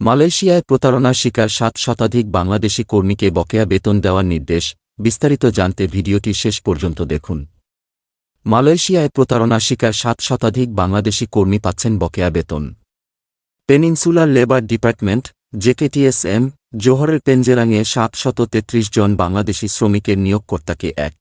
মালয়েশিয়ায় প্রতারণার শিকার সাত শতাধিক বাংলাদেশি কর্মীকে বকেয়া বেতন দেওয়ার নির্দেশ, বিস্তারিত জানতে ভিডিওটি শেষ পর্যন্ত দেখুন। মালয়েশিয়ায় প্রতারণার শিকার সাত শতাধিক বাংলাদেশি কর্মী পাচ্ছেন বকেয়া বেতন। পেনিনসুলার লেবার ডিপার্টমেন্ট, জেকেটিএসএম, জোহরের পেনজেরাঙে সাত শত তেত্রিশ জন বাংলাদেশি শ্রমিকের নিয়োগকর্তাকে এক।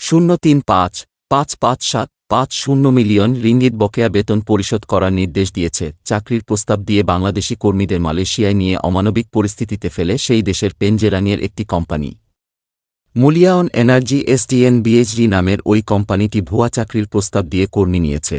শূন্য তিন পাঁচ পাঁচ পাঁচ সাত পাঁচ শূন্য মিলিয়ন রিঙ্গিত বকেয়া বেতন পরিশোধ করার নির্দেশ দিয়েছে। চাকরির প্রস্তাব দিয়ে বাংলাদেশি কর্মীদের মালয়েশিয়ায় নিয়ে অমানবিক পরিস্থিতিতে ফেলে সেই দেশের পেনজেরাঙের একটি কোম্পানি। মুলিয়ায়ন এনার্জি এসডিএন বিএইচডি নামের ওই কোম্পানিটি ভুয়া চাকরির প্রস্তাব দিয়ে কর্মী নিয়েছে।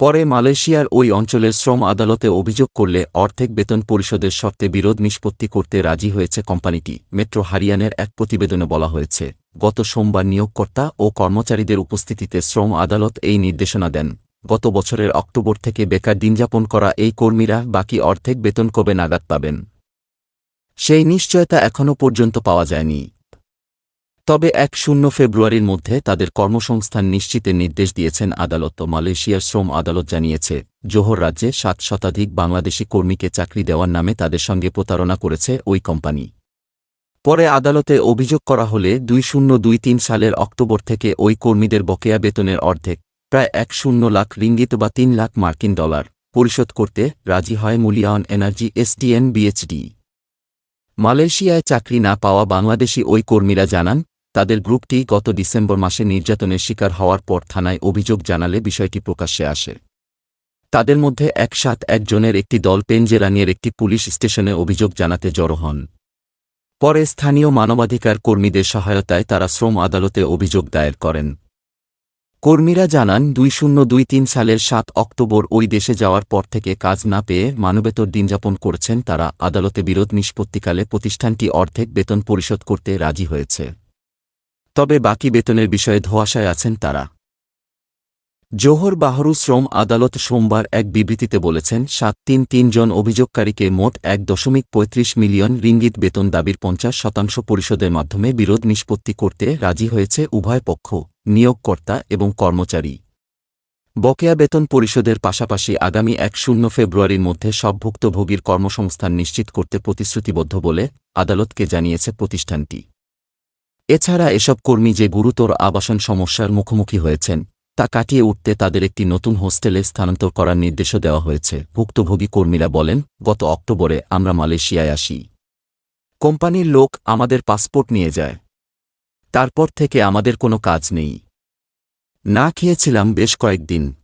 পরে মালয়েশিয়ার ওই অঞ্চলের শ্রম আদালতে অভিযোগ করলে অর্ধেক বেতন পরিশোধের শর্তে বিরোধ নিষ্পত্তি করতে রাজি হয়েছে কোম্পানিটি। মেট্রো হারিয়ানের এক প্রতিবেদনে বলা হয়েছে। গত সোমবার নিয়োগকর্তা ও কর্মচারীদের উপস্থিতিতে শ্রম আদালত এই নির্দেশনা দেন। গত বছরের অক্টোবর থেকে বেকার দিনযাপন করা এই কর্মীরা বাকি অর্ধেক বেতন কবে নাগাদ পাবেন? সেই নিশ্চয়তা এখনও পর্যন্ত পাওয়া যায়নি। তবে এক শূন্য ফেব্রুয়ারির মধ্যে তাদের কর্মসংস্থান নিশ্চিতের নির্দেশ দিয়েছেন আদালত। মালয়েশিয়ার শ্রম আদালত জানিয়েছে, জোহর রাজ্যে সাত শতাধিক বাংলাদেশি কর্মীকে চাকরি দেওয়ার নামে তাদের সঙ্গে প্রতারণা করেছে ওই কোম্পানি। পরে আদালতে অভিযোগ করা হলে দুই শূন্য দুই তিন সালের অক্টোবর থেকে ওই কর্মীদের বকেয়া বেতনের অর্ধেক, প্রায় এক শূন্য লাখ রিঙ্গিত বা তিন লাখ মার্কিন ডলার, পরিশোধ করতে রাজি হয় মুলিয়ান এনার্জি এসডিএন বিএচডি মালয়েশিয়ায় চাকরি না পাওয়া বাংলাদেশি ওই কর্মীরা জানান, তাদের গ্রুপটি গত ডিসেম্বর মাসে নির্যাতনের শিকার হওয়ার পর থানায় অভিযোগ জানালে বিষয়টি প্রকাশ্যে আসে। তাদের মধ্যে একসাথ একজনের একটি দল পেনজেরানিয়ার একটি পুলিশ স্টেশনে অভিযোগ জানাতে জড়ো হন। পরে স্থানীয় মানবাধিকার কর্মীদের সহায়তায় তারা শ্রম আদালতে অভিযোগ দায়ের করেন। কর্মীরা জানান, দুই শূন্য দুই তিন সালের সাত অক্টোবর ওই দেশে যাওয়ার পর থেকে কাজ না পেয়ে মানবেতর দিনযাপন করছেন তারা। আদালতে বিরোধ নিষ্পত্তিকালে প্রতিষ্ঠানটি অর্ধেক বেতন পরিশোধ করতে রাজি হয়েছে। তবে বাকি বেতনের বিষয়ে ধোয়াশায় আছেন তারা। জোহর বাহরু শ্রম আদালত সোমবার এক বিবৃতিতে বলেছেন, সাত তিন তিন জন অভিযোগকারীকে মোট এক দশমিক পঁয়ত্রিশ মিলিয়ন রিঙ্গিত বেতন দাবির পঞ্চাশ শতাংশ পরিষদের মাধ্যমে বিরোধ নিষ্পত্তি করতে রাজি হয়েছে উভয় পক্ষ, নিয়োগকর্তা এবং কর্মচারী। বকেয়া বেতন পরিষদের পাশাপাশি আগামী এক শূন্য ফেব্রুয়ারির মধ্যে সব ভুক্তভোগীর কর্মসংস্থান নিশ্চিত করতে প্রতিশ্রুতিবদ্ধ বলে আদালতকে জানিয়েছে প্রতিষ্ঠানটি। এছাড়া এসব কর্মী যে গুরুতর আবাসন সমস্যার মুখোমুখি হয়েছেন তা কাটিয়ে উঠতে তাদের একটি নতুন হোস্টেলে স্থানান্তর করার নির্দেশও দেওয়া হয়েছে, ভুক্তভোগী কর্মীরা বলেন, গত অক্টোবরে আমরা মালয়েশিয়ায় আসি। কোম্পানির লোক আমাদের পাসপোর্ট নিয়ে যায়। তারপর থেকে আমাদের কোনো কাজ নেই। না খেয়েছিলাম বেশ কয়েকদিন।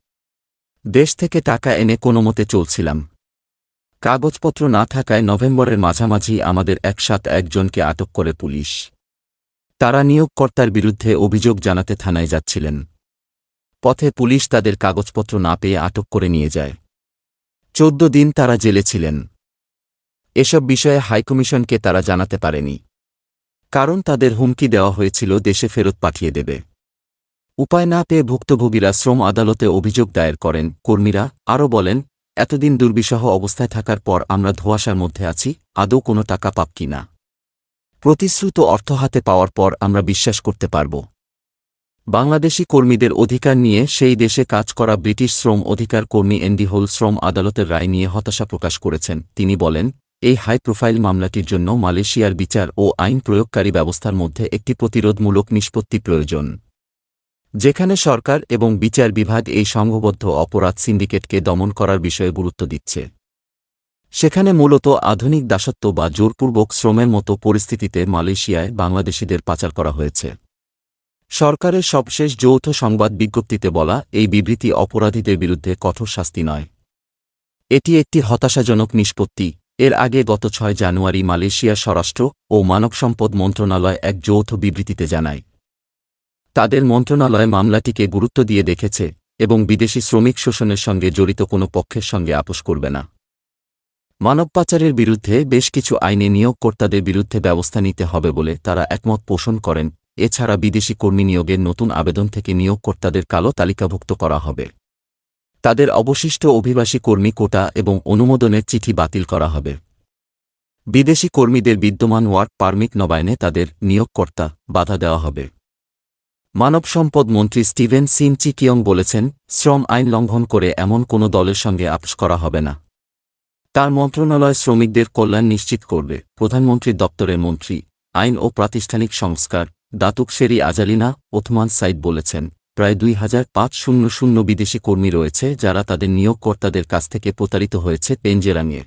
দেশ থেকে টাকা এনে কোনো মতে চলছিলাম। কাগজপত্র না থাকায় নভেম্বরের মাঝামাঝি আমাদের একসাথ একজনকে আটক করে পুলিশ। তারা নিয়োগকর্তার বিরুদ্ধে অভিযোগ জানাতে থানায় যাচ্ছিলেন। পথে পুলিশ তাদের কাগজপত্র না পেয়ে আটক করে নিয়ে যায়। চোদ্দ দিন তারা জেলে ছিলেন। এসব বিষয়ে হাইকমিশনকে তারা জানাতে পারেনি। কারণ তাদের হুমকি দেওয়া হয়েছিল দেশে ফেরত পাঠিয়ে দেবে। উপায় না পেয়ে ভুক্তভোগীরা শ্রম আদালতে অভিযোগ দায়ের করেন। কর্মীরা আরও বলেন, এতদিন দুর্বিষহ অবস্থায় থাকার পর আমরা ধোয়াশার মধ্যে আছি, আদৌ কোনো টাকা পাব কি না? প্রতিশ্রুত অর্থ হাতে পাওয়ার পর আমরা বিশ্বাস করতে পারব। বাংলাদেশি কর্মীদের অধিকার নিয়ে সেই দেশে কাজ করা ব্রিটিশ শ্রম অধিকার কর্মী এন্ডি হোল শ্রম আদালতের রায় নিয়ে হতাশা প্রকাশ করেছেন। তিনি বলেন, এই হাই প্রোফাইল মামলাটির জন্য মালয়েশিয়ার বিচার ও আইন প্রয়োগকারী ব্যবস্থার মধ্যে একটি প্রতিরোধমূলক নিষ্পত্তি প্রয়োজন। যেখানে সরকার এবং বিচার বিভাগ এই সংঘবদ্ধ অপরাধ সিন্ডিকেটকে দমন করার বিষয়ে গুরুত্ব দিচ্ছে। সেখানে মূলত আধুনিক দাসত্ব বা জোরপূর্বক শ্রমের মতো পরিস্থিতিতে মালয়েশিয়ায় বাংলাদেশিদের পাচার করা হয়েছে। সরকারের সবশেষ যৌথ সংবাদ বিজ্ঞপ্তিতে বলা এই বিবৃতি অপরাধীদের বিরুদ্ধে কঠোর শাস্তি নয়। এটি একটি হতাশাজনক নিষ্পত্তি। এর আগে গত ছয় জানুয়ারি মালয়েশিয়া স্বরাষ্ট্র ও মানব সম্পদ মন্ত্রণালয় এক যৌথ বিবৃতিতে জানায়। তাদের মন্ত্রণালয় মামলাটিকে গুরুত্ব দিয়ে দেখেছে এবং বিদেশি শ্রমিক শোষণের সঙ্গে জড়িত কোনো পক্ষের সঙ্গে আপোষ করবে না। মানব পাচারের বিরুদ্ধে বেশ কিছু আইনে নিয়োগকর্তাদের বিরুদ্ধে ব্যবস্থা নিতে হবে বলে তারা একমত পোষণ করেন এছাড়া বিদেশি কর্মী নিয়োগের নতুন আবেদন থেকে নিয়োগকর্তাদের কালো তালিকাভুক্ত করা হবে। তাদের অবশিষ্ট অভিবাসী কর্মী কোটা এবং অনুমোদনের চিঠি বাতিল করা হবে। বিদেশি কর্মীদের বিদ্যমান ওয়ার্ক পারমিট নবায়নে তাদের নিয়োগকর্তা বাধা দেওয়া হবে। মানব সম্পদ মন্ত্রী স্টিভেন সিন চিকিয়ং বলেছেন, শ্রম আইন লঙ্ঘন করে এমন কোনো দলের সঙ্গে আপোষ করা হবে না। তার মন্ত্রণালয় শ্রমিকদের কল্যাণ নিশ্চিত করবে, প্রধানমন্ত্রীর দপ্তরের মন্ত্রী, আইন ও প্রাতিষ্ঠানিক সংস্কার দাতুক শেরি আজালিনা ওথমান সাইদ বলেছেন, প্রায় দুই হাজার পাঁচ শূন্য শূন্য বিদেশি কর্মী রয়েছে যারা তাদের নিয়োগকর্তাদের কাছ থেকে প্রতারিত হয়েছে পেঞ্জেরা নিয়ে